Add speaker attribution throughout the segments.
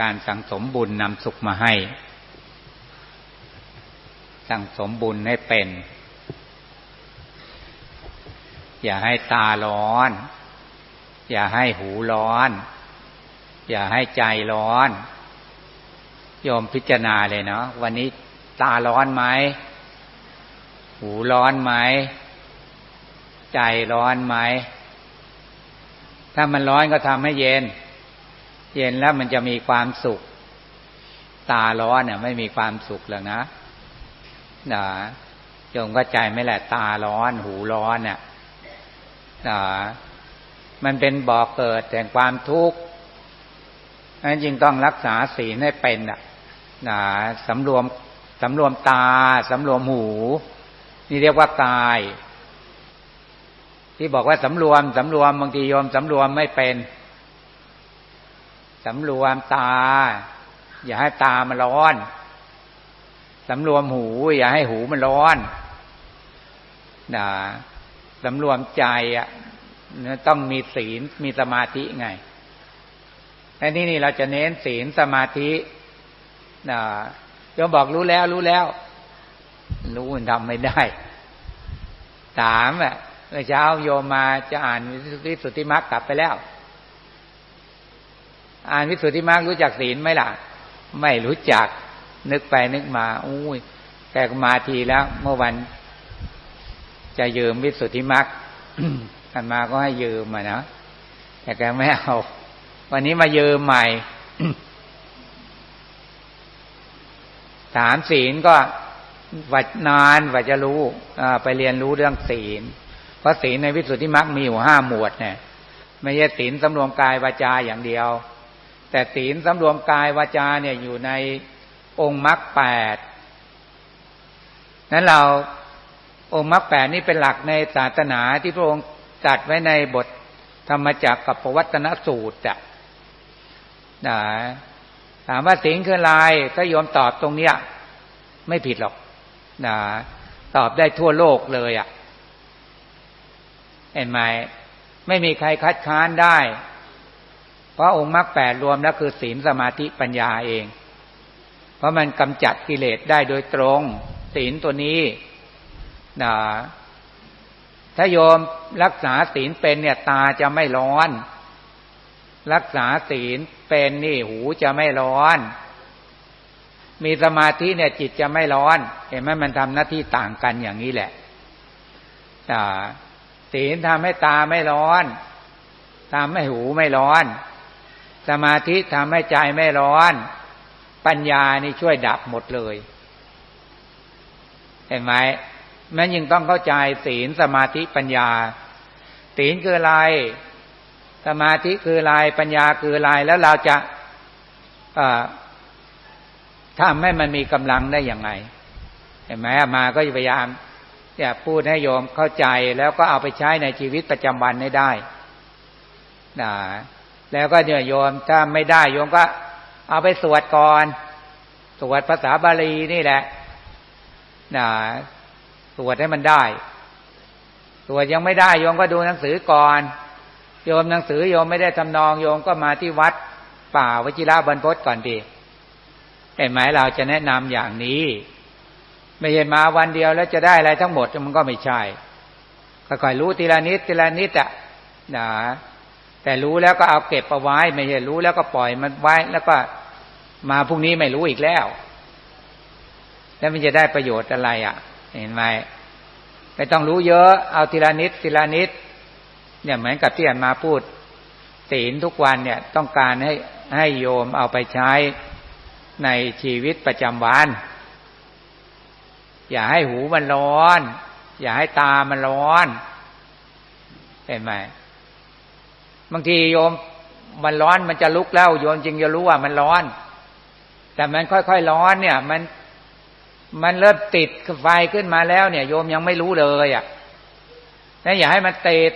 Speaker 1: การสั่งสมบุญนำสุขมาให้ สั่งสมบุญให้เป็น อย่าให้ตาร้อน อย่าให้หูร้อน อย่าให้ใจร้อนโยมพิจารณาเลยเนาะวันนี้ตาร้อนไหม หูร้อนไหม ใจร้อนไหม ถ้ามันร้อนก็ทำให้เย็น เย็นแล้วมันจะมีความสุข ตาร้อนเนี่ยไม่มีความสุขหรอกนะนะโยมก็ใจไม่แหละตาร้อน หูร้อนเนี่ยนะมันเป็นบ่อกเกิดแต่งความทุกข์นั้นจึงต้องรักษาศีลให้เป็นอะนะสำรวมสำรวมตาสำรวมหู นี่เรียกว่ากาย ที่บอกว่าสำรวมสำรวมบางทีโยมสำรวมไม่เป็น สำรวมตา อย่าให้ตามันร้อนสำรวมหู อย่าให้หูมันร้อนนะสำรวมใจอะต้องมีศีลมีสมาธิไงอันนี้นี่เราจะเน้นศีลสมาธินะโยมบอกรู้แล้ว รู้แล้ว รู้มันทำไม่ได้ถามอะเมื่อเช้าโยมมาจะอ่านวิสุทธิมรรคกลับไปแล้ว อ่านวิสุทธิมรรครู้จักศีลไหมล่ะ ไม่รู้จักนึกไปนึกมาอุ้ยแกมาทีแล้ว เมื่อวัน จะยืมวิสุทธิมรรคกันมาก็ให้ยืมมานะแต่แกไม่เอา วันนี้มายืมใหม่ถามศีลก็วัดนานว่าจะรู้ไปเรียนรู้เรื่องศีล เพราะศีลในวิสุทธิมรรคมีอยู่ห้าหมวดเนี่ยไม่ใช่ศีลสำรวมกายวาจาอย่างเดียว แต่ศีลสำรวมกายวาจาเนี่ยอยู่ในองค์มรรคแปดนั้นเราองค์มรรคแปดนี่เป็นหลักในศาสนาที่พระองค์จัดไว้ในบทธรรมจักรกับปวัตนสูตรอะนะถามว่าศีลคืออะไรถ้าโยมตอบตรงเนี้ย ไม่ผิดหรอกนะตอบได้ทั่วโลกเลยอะ่ะเห็นไหมไม่มีใครคัดค้านได้ เพราะองค์มรรคแปดรวมแล้วคือศีลสมาธิปัญญาเอง เพราะมันกำจัดกิเลสได้โดยตรง ศีลตัวนี้นะถ้าโยมรักษาศีลเป็นเนี่ยตาจะไม่ร้อน รักษาศีลเป็นนี่หูจะไม่ร้อน มีสมาธิเนี่ยจิตจะไม่ร้อน เห็นไหมมันทำหน้าที่ต่างกันอย่างนี้แหละศีลทำให้ตาไม่ร้อนทำให้หูไม่ร้อน สมาธิทำให้ใจไม่ร้อน ปัญญานี่ช่วยดับหมดเลย เห็นไหมแมันยังต้องเข้าใจศีลสมาธิปัญญาศีลคืออะไร สมาธิคือลายปัญญาคือลายแล้วเราจะทำให้มันมีกำลังได้อย่างไง เห็นไหมมาก็พยายามอยาพูดให้โยมเข้าใจแล้วก็เอาไปใช้ในชีวิตประจำวันให้ได้นะ แล้วก็เนี่ยโยมถ้าไม่ได้โยมก็ เอาไปสวดก่อน สวดภาษาบาลีนี่แหละนะสวดให้มันได้ สวดยังไม่ได้โยมก็ดูหนังสือก่อน โยมหนังสือโยมไม่ได้ทำนองโยมก็มาที่วัด ป่าวชิระบรรพตก่อนดีเห็นไหมเราจะแนะนำอย่างนี้ ไม่ใช่มาวันเดียวแล้วจะได้อะไรทั้งหมดมันก็ไม่ใช่ค่อยๆรู้ทีละนิดทีละนิดอะนะ แต่รู้แล้วก็เอาเก็บเอาไว้ ไม่ใช่รู้แล้วก็ปล่อยมันไว้ แล้วก็มาพรุ่งนี้ไม่รู้อีกแล้ว แล้วมันจะได้ประโยชน์อะไรอะ่ะ เห็นไหมไม่ต้องรู้เยอะเอาทีละนิดทีละนิด เนี่ยเหมือนกับที่อ่านมาพูดศีลทุกวันเนี่ยต้องการให้ให้โยมเอาไปใช้ในชีวิตประจำวัน อย่าให้หูมันร้อน อย่าให้ตามันร้อน เห็นไหม บางทีโยมมันร้อนมันจะลุกแล้ว โยมจริงจะรู้ว่ามันร้อน แต่มันค่อยๆร้อนเนี่ย มันมันเริ่มติดไฟขึ้นมาแล้วเนี่ย โยมยังไม่รู้เลยอะนั่นอย่าให้มันติด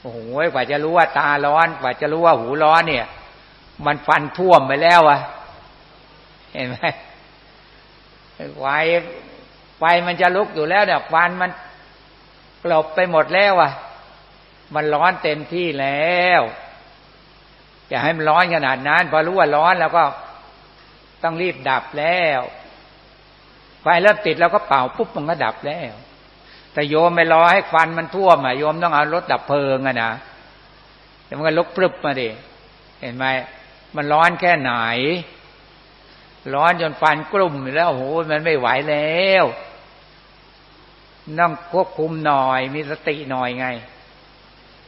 Speaker 1: โอ้โหกว่าจะรู้ว่าตาร้อน กว่าจะรู้ว่าหูร้อนเนี่ย มันฟันท่วมไปแล้วอะเห็นไหมไฟไฟมันจะลุกอยู่แล้วเนี่ยฟันมันกลบไปหมดแล้วอะ มันร้อนเต็มที่แล้วอย่าให้มันร้อนขนาดนั้น พอรู้ว่าร้อนแล้วก็ต้องรีบดับแล้วไฟเริ่มติดแล้วก็เป่าปุ๊บมันก็ดับแล้ว แต่โยมไม่รอให้ควันมันท่วมอะโยมต้องเอารถดับเพลิงอะนะแต่มันก็ลุกปรึบมาดิเห็นไหมมันร้อนแค่ไหน ร้อนจนฟันกลุ่มแล้วโอ้โหมันไม่ไหวแล้วต้องควบคุมหน่อย มีสติหน่อยไง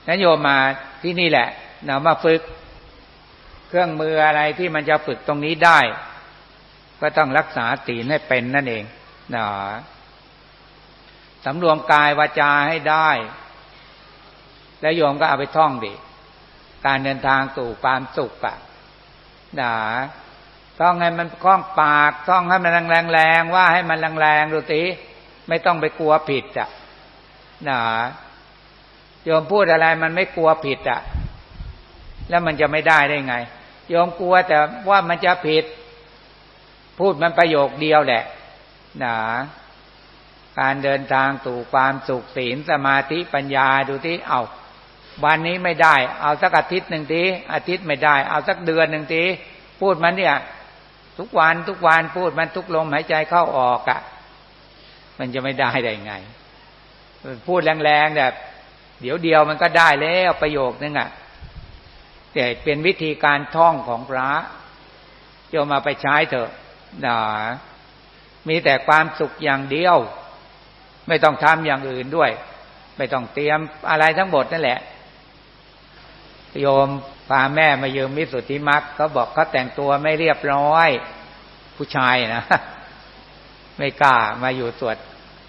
Speaker 1: นั้นโยมมาที่นี่แหละเรามาฝึก เครื่องมืออะไรที่มันจะฝึกตรงนี้ได้ ก็ต้องรักษาศีลให้เป็นนั่นเองนะสำรวมกายวาจาให้ได้ แล้วโยมก็เอาไปท่องดิการเดินทางสู่ความสุขอะนะท่องให้มันคล่องปากท่องให้มันแรงๆว่าให้มันแรงๆดูสิไม่ต้องไปกลัวผิดอะนะ โยมพูดอะไรมันไม่กลัวผิดอะ แล้วมันจะไม่ได้ได้ไง โยมกลัวแต่ว่ามันจะผิด พูดมันประโยคเดียวแหละนะการเดินทางสู่ความสุขศีลสมาธิปัญญาดูที่เอาวันนี้ไม่ได้ เอาสักอาทิตย์หนึ่งทีอาทิตย์ไม่ได้ เอาสักเดือนหนึ่งทีพูดมันเนี่ย ทุกวันทุกวันพูดมันทุกลมหายใจเข้าออกอะ่ะ มันจะไม่ได้ได้ไง พูดแรงๆแบบ เดี๋ยวเดียวมันก็ได้แล้วประโยคนึงอะ่ะแต่เป็นวิธีการท่องของพระโยมมาไปใช้เถอะนะมีแต่ความสุขอย่างเดียว ไม่ต้องทำอย่างอื่นด้วย ไม่ต้องเตรียมอะไรทั้งหมดนั่นแหละ โยมพาแม่มายืมมิสุทธิมรรคเขาบอกเขาแต่งตัวไม่เรียบร้อย ผู้ชายนะ ไม่กล้ามาอยู่สวด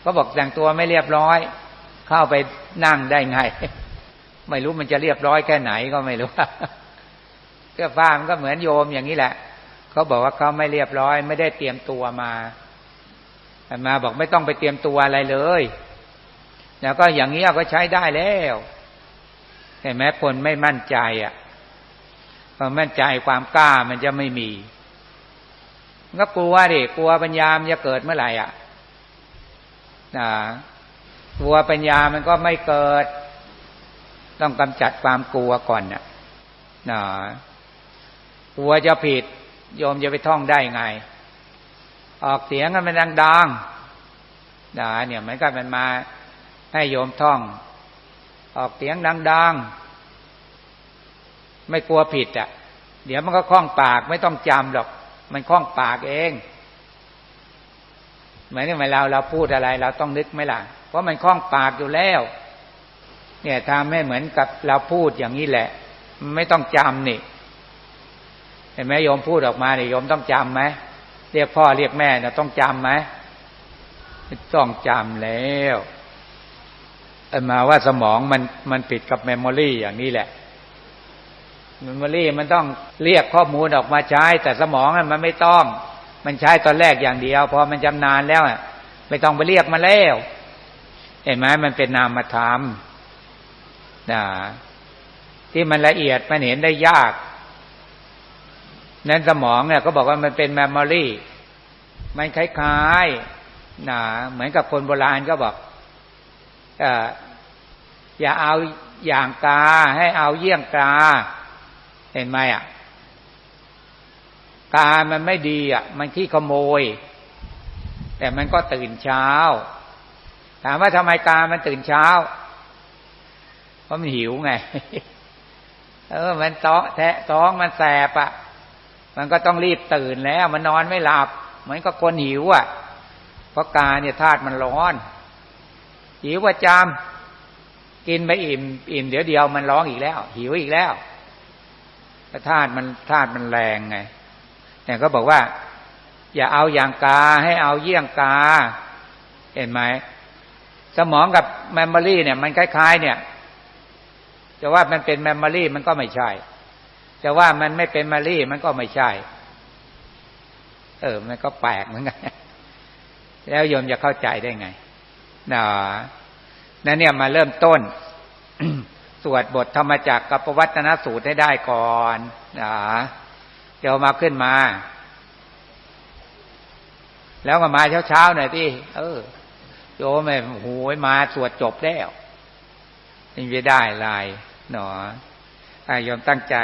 Speaker 1: ก็บอกแต่งตัวไม่เรียบร้อย เข้าไปนั่งได้ไง ไม่รู้มันจะเรียบร้อยแค่ไหนก็ไม่รู้ก็ฟ้ามันก็เหมือนโยมอย่างนี้แหละ เขาบอกว่าเขาไม่เรียบร้อย ไม่ได้เตรียมตัวมามาบอกไม่ต้องไปเตรียมตัวอะไรเลย แล้วก็อย่างนี้ก็ใช้ได้แล้วเห็นไหมคนไม่มั่นใจอะความมั่นใจความกล้ามันจะไม่มีก็กลัวดิกลัวปัญญามจะเกิดเมื่อไหร่อะนะ กลัวปัญญามันก็ไม่เกิด ต้องกำจัดความกลัวก่อนน่ะนะกลัวจะผิด โยมจะไปท่องได้ไง ออกเสียงกันมันดังๆนะเนี่ยมือนกับมันมาให้โยมท่อง ออกเสียงดังๆไม่กลัวผิดอะ เดี๋ยวมันก็คล่องปากไม่ต้องจำหรอก มันคล่องปากเองเหมือนเวลาเราพูดอะไร เราต้องนึกไหมล่ะ เพราะมันคล่องปากอยู่แล้ว เนี่ยทำให้เหมือนกับเราพูดอย่างนี้แหละ ไม่ต้องจำนี่เห็นไหมโยมพูดออกมาเนี่ยโยมต้องจำไหมเรียกพ่อเรียกแม่เนี่ยต้องจำไหมต้องจำแล้วมาว่าสมองมันมันผิดกับเมมโมรีอย่างนี้แหละเมมโมรีมันต้องเรียกข้อมูลออกมาใช้ แต่สมองมันไม่ต้อง มันใช้ตอนแรกอย่างเดียว พอมันจำนานแล้วไม่ต้องไปเรียกมาแล้ว เห็นไหมมันเป็นนามธรรมนะที่มันละเอียดมันเห็นได้ยาก นั้นสมองเนี่ยก็บอกว่ามันเป็นเมมโมรี่มันคล้ายๆนะเหมือนกับคนโบราณก็บอกอย่าเอาอย่างกา ให้เอาเยี่ยงกา เห็นไหมอะกามันไม่ดีอะ มันขี้ขโมย แต่มันก็ตื่นเช้า ถามว่าทำไมกามันตื่นเช้า เพราะมันหิวไง เออ มันท้อแทะท้องมันแสบอะ มันก็ต้องรีบตื่นแล้ว มันนอนไม่หลับเหมือนกับคนหิวอะ เพราะกาเนี่ยธาตุมันร้อน หิวประจำกินไปอิ่ม อิ่มเดี๋ยวเดียวมันร้องอีกแล้ว หิวอีกแล้วธาตุมันธาตุมันแรงไงเนี่ยก็บอกว่า อย่าเอาอย่างกาให้เอาเยี่ยงกา เห็นไหม สมองกับแมมโมรี่เนี่ย มันคล้ายๆ เนี่ยจะว่ามันเป็นแมมโมรี่มันก็ไม่ใช่จะว่ามันไม่เป็นแมมโมรี่มันก็ไม่ใช่ เออ มันก็แปลกเหมือนกันแล้วโยมจะเข้าใจได้ไงนะนั่นเนี่ยมาเริ่มต้น สวดบทธรรมจักรกับปวัตนสูตรให้ได้ก่อนนะเดี๋ยวมาขึ้นมา แล้วก็มาเช้าๆหน่อยที่เออ โยมแม่โหยมาสวดจบแล้วยังจะได้ลายหนอโยมตั้งใจ